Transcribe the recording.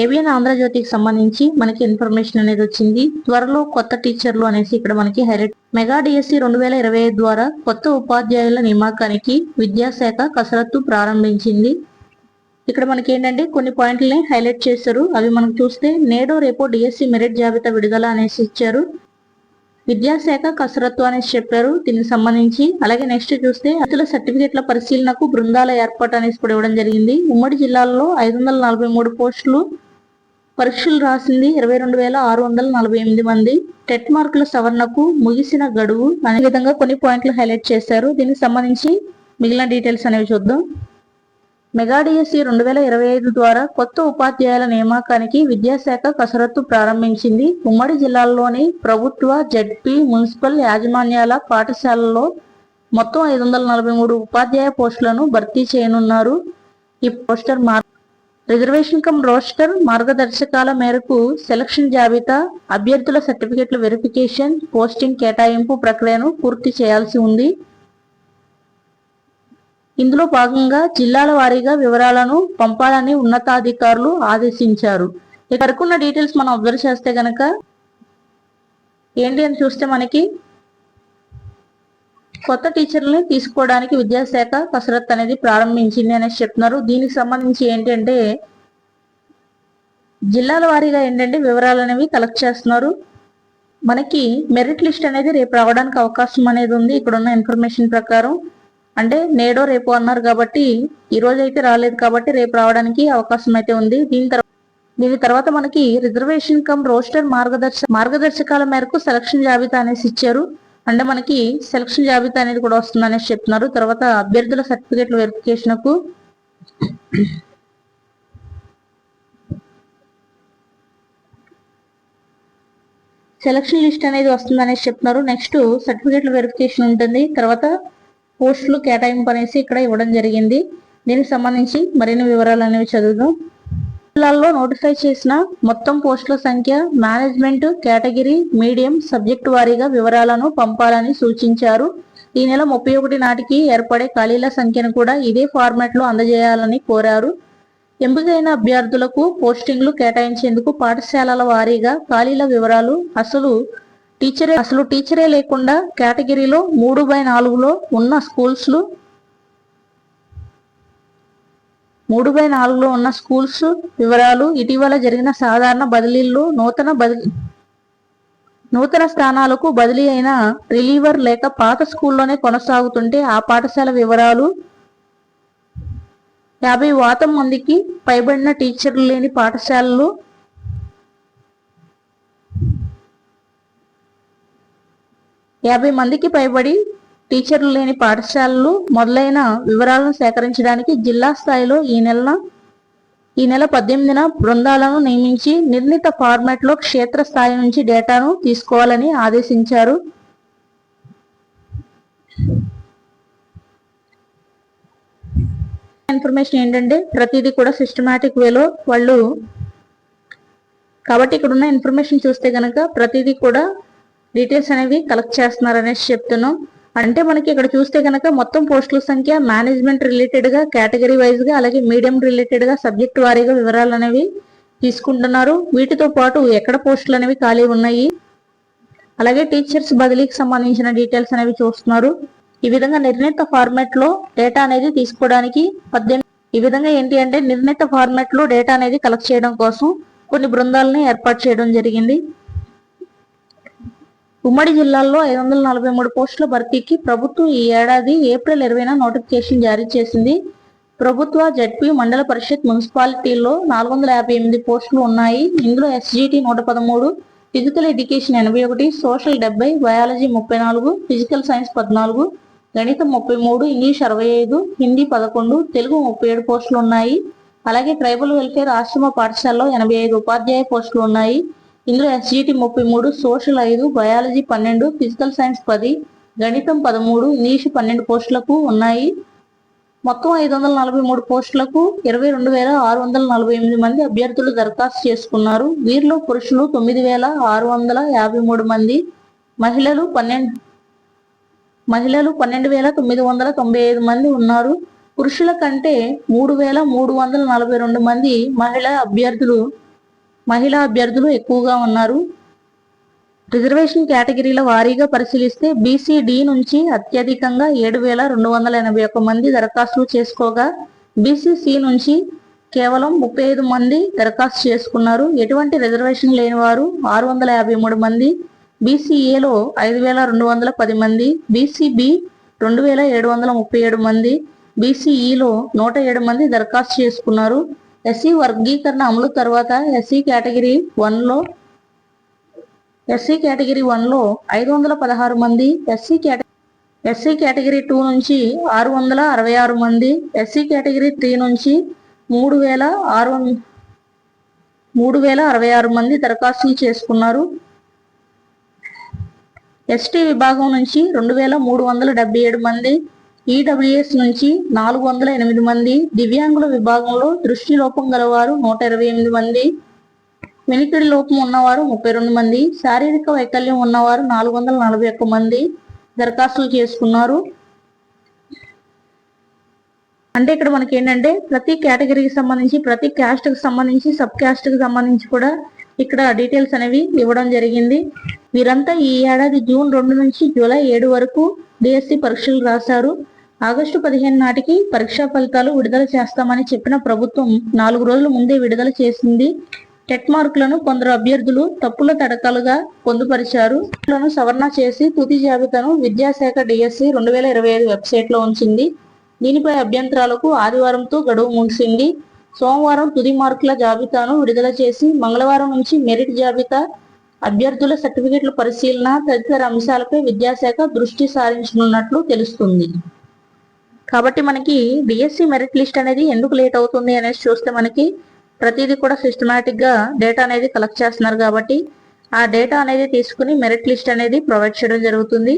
ABN ఆంధ్రజ్యోతికి సంబంధించి మనకి information అనేది వచ్చింది. త్వరలో కొత్త టీచర్లు అనేసి ఇక్కడ మనకి హైలైట్ మెగా డిఎస్సి రెండు వేల ఇరవై ఐదు ద్వారా కొత్త ఉపాధ్యాయుల నియామకానికి విద్యాశాఖ కసరత్తు ప్రారంభించింది. ఇక్కడ మనకి ఏంటంటే కొన్ని పాయింట్లని హైలైట్ చేశారు. అవి మనం చూస్తే నేడో రేపో డిఎస్సి మెరిట్ జాబితా విడుదల అనేసి ఇచ్చారు. విద్యాశాఖ కసరత్తు అనేసి చెప్పారు. దీనికి సంబంధించి అలాగే నెక్స్ట్ చూస్తే అతుల సర్టిఫికెట్ల పరిశీలనకు బృందాల ఏర్పాటు అనేసి కూడా ఇవ్వడం జరిగింది. ఉమ్మడి జిల్లాల్లో ఐదు వందల నలభై మూడు పోస్టులు పరీక్షలు రాసింది ఇరవై రెండు వేల ఆరు వందల నలభై ఎనిమిది మంది. టెట్ మార్కుల సవరణకు ముగిసిన గడువు అనే విధంగా కొన్ని పాయింట్లు హైలైట్ చేశారు. దీనికి సంబంధించి మిగిలిన డీటెయిల్స్ అనేవి చూద్దాం. మెగా డిఎస్సి రెండు వేల ఇరవై ఐదు ద్వారా కొత్త ఉపాధ్యాయుల నియామకానికి విద్యాశాఖ కసరత్తు ప్రారంభించింది. ఉమ్మడి జిల్లాల్లోని ప్రభుత్వ జడ్పీ మున్సిపల్ యాజమాన్యాల పాఠశాలల్లో మొత్తం ఐదు వందల నలభై మూడు ఉపాధ్యాయ పోస్టులను భర్తీ చేయనున్నారు. ఈ పోస్టర్ మార్ రిజర్వేషన్ కమ్ రోస్టర్ మార్గదర్శకాల మేరకు సెలక్షన్ జాబితా అభ్యర్థుల సర్టిఫికెట్ల వెరిఫికేషన్ పోస్టింగ్ కేటాయింపు ప్రక్రియను పూర్తి చేయాల్సి ఉంది. ఇందులో భాగంగా జిల్లాల వారీగా వివరాలను పంపాలని ఉన్నతాధికారులు ఆదేశించారు. ఇక్కడకున్న డీటెయిల్స్ మనం అబ్జర్వ్ చేస్తే గనక ఏంటి అని చూస్తే మనకి కొత్త టీచర్లని తీసుకోవడానికి విద్యాశాఖ కసరత్ అనేది ప్రారంభించింది అనేసి చెప్తున్నారు. దీనికి సంబంధించి ఏంటంటే జిల్లాల వారీగా ఏంటంటే వివరాలు అనేవి కలెక్ట్ చేస్తున్నారు. మనకి మెరిట్ లిస్ట్ అనేది రేపు రావడానికి అవకాశం అనేది ఉంది. ఇక్కడ ఉన్న ఇన్ఫర్మేషన్ ప్రకారం అంటే నేడో రేపు అన్నారు కాబట్టి ఈ రోజు అయితే రాలేదు కాబట్టి రేపు రావడానికి అవకాశం అయితే ఉంది. దీని తర్వాత దీని తర్వాత మనకి రిజర్వేషన్ కమ్ రోస్టర్ మార్గదర్శ మార్గదర్శకాల మేరకు సెలక్షన్ జాబితా అనేసి ఇచ్చారు. అంటే మనకి సెలక్షన్ జాబితా అనేది కూడా వస్తుంది అనేసి చెప్తున్నారు. తర్వాత అభ్యర్థుల సర్టిఫికేట్ల వెరిఫికేషన్కు సెలక్షన్ లిస్ట్ అనేది వస్తుంది అనేసి చెప్తున్నారు. నెక్స్ట్ సర్టిఫికేట్ల వెరిఫికేషన్ ఉంటుంది. తర్వాత పోస్టులు కేటాయింపు అనేసి ఇక్కడ ఇవ్వడం జరిగింది. దీనికి సంబంధించి మరిన్ని వివరాలు అనేవి చదువుదాం. జిల్లాల్లో నోటిఫై చేసిన మొత్తం పోస్టుల సంఖ్య మేనేజ్మెంట్ కేటగిరీ మీడియం సబ్జెక్టు వారీగా వివరాలను పంపాలని సూచించారు. ఈ నెల ముప్పై ఒకటి నాటికి ఏర్పడే ఖాళీల సంఖ్యను కూడా ఇదే ఫార్మాట్లో అందజేయాలని కోరారు. ఎంపికైన అభ్యర్థులకు పోస్టింగ్లు కేటాయించేందుకు పాఠశాలల వారీగా ఖాళీల వివరాలు అసలు టీచరే అసలు టీచరే లేకుండా కేటగిరీలో మూడు బై నాలుగులో ఉన్న స్కూల్స్ మూడు బై నాలుగులో ఉన్న స్కూల్స్ వివరాలు ఇటీవల జరిగిన సాధారణ బదిలీల్లో నూతన బదిలీ నూతన స్థానాలకు బదిలీ అయిన రిలీవర్ లేక పాత స్కూల్లోనే కొనసాగుతుంటే ఆ పాఠశాల వివరాలు యాభై వాతం మందికి పైబడిన టీచర్లు లేని పాఠశాలలు యాభై మందికి పైబడి టీచర్లు లేని పాఠశాలలు మొదలైన వివరాలను సేకరించడానికి జిల్లా స్థాయిలో ఈ నెల ఈ నెల పద్దెనిమిదిన బృందాలను నియమించి నిర్ణీత ఫార్మాట్లో క్షేత్ర స్థాయి నుంచి డేటాను తీసుకోవాలని ఆదేశించారు. ఇన్ఫర్మేషన్ ఏంటంటే ప్రతిదీ కూడా సిస్టమాటిక్ వేలో వాళ్ళు కాబట్టి ఇక్కడ ఉన్న ఇన్ఫర్మేషన్ చూస్తే కనుక ప్రతిదీ కూడా డీటెయిల్స్ అనేవి కలెక్ట్ చేస్తున్నారు అనేసి చెప్తున్నాం. అంటే మనకి ఇక్కడ చూస్తే కనుక మొత్తం పోస్టుల సంఖ్య మేనేజ్మెంట్ రిలేటెడ్గా కేటగిరీ వైజ్గా అలాగే మీడియం రిలేటెడ్గా సబ్జెక్ట్ వారీగా వివరాలు అనేవి తీసుకుంటున్నారు. వీటితో పాటు ఎక్కడ పోస్టులు అనేవి ఖాళీ ఉన్నాయి? అలాగే టీచర్స్ బదిలీకి సంబంధించిన డీటెయిల్స్ అనేవి చూస్తున్నారు. ఈ విధంగా నిర్ణీత ఫార్మాట్లో డేటా అనేది తీసుకోవడానికి పద్దెనిమిది ఈ విధంగా ఏంటి అంటే నిర్ణీత ఫార్మాట్లో డేటా అనేది కలెక్ట్ చేయడం కోసం కొన్ని బృందాలని ఏర్పాటు చేయడం జరిగింది. ఉమ్మడి జిల్లాల్లో ఐదు వందల నలభై మూడు పోస్టుల భర్తీకి ప్రభుత్వం ఈ ఏడాది ఏప్రిల్ ఇరవైన నోటిఫికేషన్ జారీ చేసింది. ప్రభుత్వ జడ్పీ మండల పరిషత్ మున్సిపాలిటీల్లో నాలుగు వందల యాభై ఎనిమిది పోస్టులు ఉన్నాయి. ఇందులో ఎస్జిటి నూట పదమూడు ఫిజికల్ ఎడ్యుకేషన్ ఎనభై ఒకటి సోషల్ డెబ్బై బయాలజీ ముప్పై నాలుగు ఫిజికల్ సైన్స్ పద్నాలుగు గణితం ముప్పై మూడు ఇంగ్లీష్ అరవై ఐదు హిందీ పదకొండు తెలుగు ముప్పై ఏడు పోస్టులు ఉన్నాయి. అలాగే ట్రైబల్ వెల్ఫేర్ ఆశ్రమ పాఠశాలలో ఎనభై ఐదు ఉపాధ్యాయ పోస్టులు ఉన్నాయి. ఇందులో ఎస్జిటి ముప్పై మూడు సోషల్ ఐదు బయాలజీ పన్నెండు ఫిజికల్ సైన్స్ పది గణితం పదమూడు ఇంగ్లీషు పన్నెండు పోస్టులకు ఉన్నాయి. మొత్తం ఐదు వందల నలభై మూడు పోస్టులకు ఇరవై రెండు వేల ఆరు వందల నలభై ఎనిమిది మంది అభ్యర్థులు దరఖాస్తు చేసుకున్నారు. వీరిలో పురుషులు తొమ్మిది వేల ఆరు వందల యాభై మూడు మంది మహిళలు పన్నెండు మహిళలు పన్నెండు వేల తొమ్మిది వందల తొంభై ఐదు మంది ఉన్నారు. పురుషుల కంటే మూడు వేల మూడు వందల నలభై రెండు మంది మహిళా అభ్యర్థులు మహిళా అభ్యర్థులు ఎక్కువగా ఉన్నారు. రిజర్వేషన్ కేటగిరీల వారీగా పరిశీలిస్తే బీసీ డి నుంచి అత్యధికంగా ఏడు వేల రెండు వందల ఎనభై ఒక్క మంది దరఖాస్తులు చేసుకోగా బీసీసీ నుంచి కేవలం ముప్పై ఐదు మంది దరఖాస్తు చేసుకున్నారు. ఎటువంటి రిజర్వేషన్ లేని వారు ఆరు వందల యాభై మూడు మంది బీసీఏలో ఐదు వేల రెండు వందల పది మంది బీసీబి రెండు వేల ఏడు వందల ముప్పై ఏడు మంది బీసీఈలో నూట ఏడు మంది దరఖాస్తు చేసుకున్నారు. ఎస్సీ వర్గీకరణ అమలు తర్వాత ఎస్సీ కేటగిరీ వన్లో ఎస్సీ కేటగిరీ వన్లో ఐదు వందల పదహారు మంది SC category SC category two నుంచి ఆరు వందల అరవై ఆరు మంది ఎస్సీ కేటగిరీ త్రీ నుంచి మూడు వేల ఆరు వం- మూడు వేల అరవై ఆరు మంది దరఖాస్తులు చేసుకున్నారు. ఎస్టీ విభాగం నుంచి రెండు వేల మూడు వందల డెబ్బై ఏడు మంది ఈడబ్ల్యూఎస్ నుంచి నాలుగు వందల ఎనిమిది మంది దివ్యాంగుల విభాగంలో దృష్టి లోపం గలవారు నూట ఇరవై ఎనిమిది మంది. వెనుకడి లోపం ఉన్నవారు ముప్పై రెండు మంది. శారీరక వైకల్యం ఉన్నవారు నాలుగు వందల నలభై ఒక్క మంది దరఖాస్తులు చేసుకున్నారు. అంటే ఇక్కడ మనకి ఏంటంటే ప్రతి కేటగిరీకి సంబంధించి ప్రతి క్యాస్ట్కి సంబంధించి సబ్ క్యాస్ట్కి సంబంధించి కూడా ఇక్కడ డీటెయిల్స్ అనేవి ఇవ్వడం జరిగింది. వీరంతా ఈ ఏడాది జూన్ రెండు నుంచి జూలై ఏడు వరకు డిఎస్సి పరీక్షలు రాశారు. ఆగస్టు పదిహేను నాటికి పరీక్షా ఫలితాలు విడుదల చేస్తామని చెప్పిన ప్రభుత్వం నాలుగు రోజుల ముందే విడుదల చేసింది. టెట్ మార్కులను కొందరు అభ్యర్థులు తప్పుల తడకలుగా పొందుపరిచారు. సవరణ చేసి తుది జాబితాను విద్యాశాఖ డిఎస్సి రెండు వేల ఇరవై ఐదు వెబ్సైట్లో ఉంచింది. దీనిపై అభ్యంతరాలకు ఆదివారంతో గడువు ముగిసింది. సోమవారం తుది మార్కుల జాబితాను విడుదల చేసి మంగళవారం నుంచి మెరిట్ జాబితా అభ్యర్థుల సర్టిఫికెట్ల పరిశీలన తదితర అంశాలపై విద్యాశాఖ దృష్టి సారించనున్నట్లు తెలుస్తుంది. కాబట్టి మనకి డిఎస్సి మెరిట్ లిస్ట్ అనేది ఎందుకు లేట్ అవుతుంది అనేసి చూస్తే మనకి ప్రతిదీ కూడా సిస్టమేటిక్గా డేటా అనేది కలెక్ట్ చేస్తున్నారు కాబట్టి ఆ డేటా అనేది తీసుకుని మెరిట్ లిస్ట్ అనేది ప్రొవైడ్ చేయడం జరుగుతుంది.